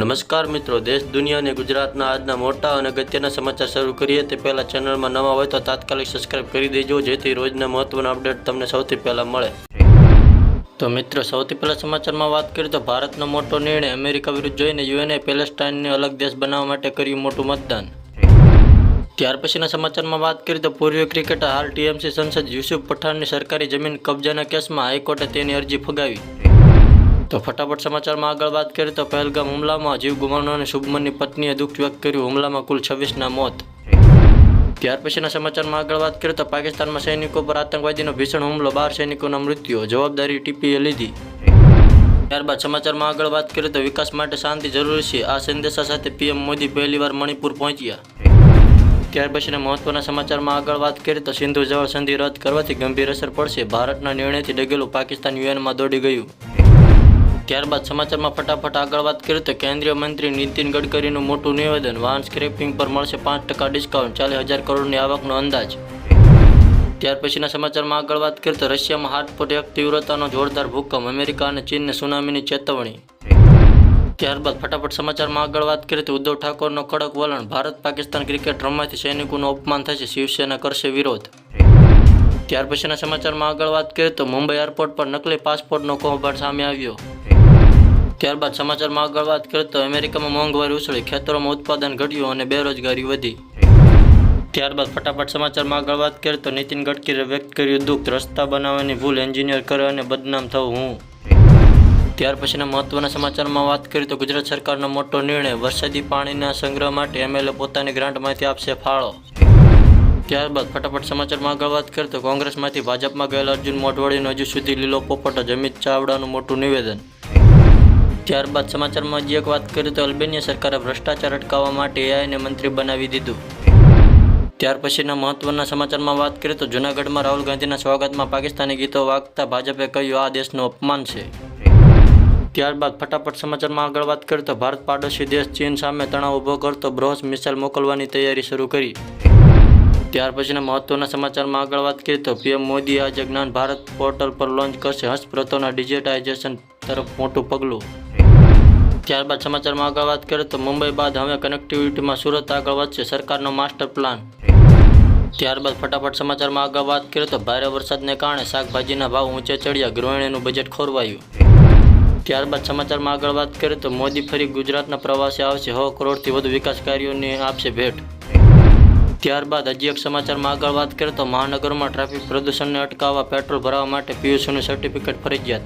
નમસ્કાર મિત્રો, દેશ, દુનિયા અને ગુજરાતના આજના મોટા અને અગત્યના સમાચાર શરૂ કરીએ તે પહેલાં ચેનલમાં નવા હોય તો તાત્કાલિક સબસ્ક્રાઇબ કરી દેજો, જેથી રોજના મહત્વના અપડેટ તમને સૌથી પહેલાં મળે. તો મિત્રો, સૌથી પહેલા સમાચારમાં વાત કરીએ તો ભારતનો મોટો નિર્ણય અમેરિકા વિરુદ્ધ જોઈને યુએનએ પેલેસ્ટાઇનને અલગ દેશ બનાવવા માટે કર્યું મોટું મતદાન. ત્યાર પછીના સમાચારમાં વાત કરીએ તો પૂર્વ ક્રિકેટર હાલ ટીએમસી સંસદ યુસુફ પઠાણની સરકારી જમીન કબજાના કેસમાં હાઈકોર્ટે તેની અરજી ફગાવી. તો ફટાફટ સમાચારમાં આગળ વાત કરીએ તો પહેલગામ હુમલામાં જીવ ગુમાવનારની શુભમનની પત્નીએ દુઃખ વ્યક્ત કર્યું. હુમલામાં કુલ છવ્વીસના મોત. ત્યાર પછીના સમાચારમાં આગળ વાત કરીએ તો પાકિસ્તાનમાં સૈનિકો પર આતંકવાદીનો ભીષણ હુમલો. બાર સૈનિકોના મૃત્યુ જવાબદારી ટીપીએ લીધી. ત્યારબાદ સમાચારમાં આગળ વાત કરીએ તો વિકાસ માટે શાંતિ જરૂરી છે. આ સંદેશા સાથે પીએમ મોદી પહેલીવાર મણિપુર પહોંચ્યા. ત્યાર પછીના મહત્વના સમાચારમાં આગળ વાત કરીએ તો સિંધુ જળ સંધિ રદ કરવાથી ગંભીર અસર પડશે. ભારતના નિર્ણયથી ડગેલું પાકિસ્તાન યુએનમાં દોડી ગયું. ત્યારબાદ સમાચારમાં ફટાફટ આગળ વાત કરીએ તો કેન્દ્રીય મંત્રી નીતિન ગડકરીનું મોટું નિવેદન, વાહન સ્ક્રેપિંગ પર મળશે પાંચ ટકા ડિસ્કાઉન્ટ ચાલીસ હજાર કરોડની આવકનો અંદાજ. ત્યાર પછીના સમાચારમાં આગળ વાત કરીએ તો રશિયામાં હાટપોટ એક તીવ્રતાનો જોરદાર ભૂકંપ, અમેરિકા અને ચીનને સુનામીની ચેતવણી. ત્યારબાદ ફટાફટ સમાચારમાં આગળ વાત કરીએ તો ઉદ્ધવ ઠાકોરનો કડક વલણ, ભારત પાકિસ્તાન ક્રિકેટ રમવાથી સૈનિકોનું અપમાન થશે, શિવસેના કરશે વિરોધ. ત્યાર પછીના સમાચારમાં આગળ વાત કરીએ તો મુંબઈ એરપોર્ટ પર નકલી પાસપોર્ટનો કૌભાંડ સામે આવ્યો. ત્યારબાદ સમાચારમાં આગળ વાત કરીએ તો અમેરિકામાં મોંઘવારી ઉછળી, ખેતરોમાં ઉત્પાદન ઘટ્યું અને બેરોજગારી વધી. ત્યારબાદ ફટાફટ સમાચારમાં આગળ વાત કરીએ તો નીતિન ગડકરીએ વ્યક્ત કર્યું, દુઃખ, રસ્તા બનાવવાની ભૂલ એન્જિનિયર કરે અને બદનામ થવું હું. ત્યાર પછીના મહત્વના સમાચારમાં વાત કરીએ તો ગુજરાત સરકારનો મોટો નિર્ણય, વરસાદી પાણીના સંગ્રહ માટે એમએલએ પોતાની ગ્રાન્ટમાંથી આપશે ફાળો. ત્યારબાદ ફટાફટ સમાચારમાં આગળ વાત કરીએ તો કોંગ્રેસમાંથી ભાજપમાં ગયેલા અર્જુન મોઢવાડીનો હજુ સુધી લીલો પોપટ જ અમિત ચાવડાનું મોટું નિવેદન. ત્યારબાદ સમાચારમાં હજી એક વાત કરીએ તો અલ્બેનિયા સરકારે ભ્રષ્ટાચાર અટકાવવા માટે એઆઈને મંત્રી બનાવી દીધું. ત્યાર પછીના મહત્વના સમાચારમાં વાત કરીએ તો જૂનાગઢમાં રાહુલ ગાંધીના સ્વાગતમાં પાકિસ્તાની ગીતો વાગતા ભાજપે કહ્યું, આ દેશનું અપમાન છે. ત્યારબાદ ફટાફટ સમાચારમાં આગળ વાત કરીએ તો ભારત પાડોશી દેશ ચીન સામે તણાવ ઊભો કરતો બ્રોસ મિસાઇલ મોકલવાની તૈયારી શરૂ કરી. ત્યાર પછીના મહત્વના સમાચારમાં આગળ વાત કરીએ તો પીએમ મોદી આજે જ્ઞાન ભારત પોર્ટલ પર લોન્ચ કરશે. હસ્તપ્રતોના ડિજિટાઇઝેશન તરફ મોટું પગલું. ત્યારબાદ સમાચારમાં આગળ વાત કરીએ તો મુંબઈ બાદ હવે કનેક્ટિવિટીમાં સુરત આગળ વધશે સરકારનો માસ્ટર પ્લાન ત્યારબાદ ફટાફટ સમાચારમાં આગળ વાત કરીએ તો ભારે વરસાદને કારણે શાકભાજીના ભાવ ઊંચે ચડ્યા, ગૃહિણીનું બજેટ ખોરવાયું. ત્યારબાદ સમાચારમાં આગળ વાત કરીએ તો મોદી ફરી ગુજરાતના પ્રવાસે આવશે સો કરોડથી વધુ વિકાસ કાર્યોની આપશે ભેટ. ત્યારબાદ હજી એક સમાચારમાં આગળ વાત કરીએ તો મહાનગરમાં ટ્રાફિક પ્રદૂષણને અટકાવવા પેટ્રોલ ભરાવવા માટે પીયુસીનું સર્ટિફિકેટ ફરજિયાત.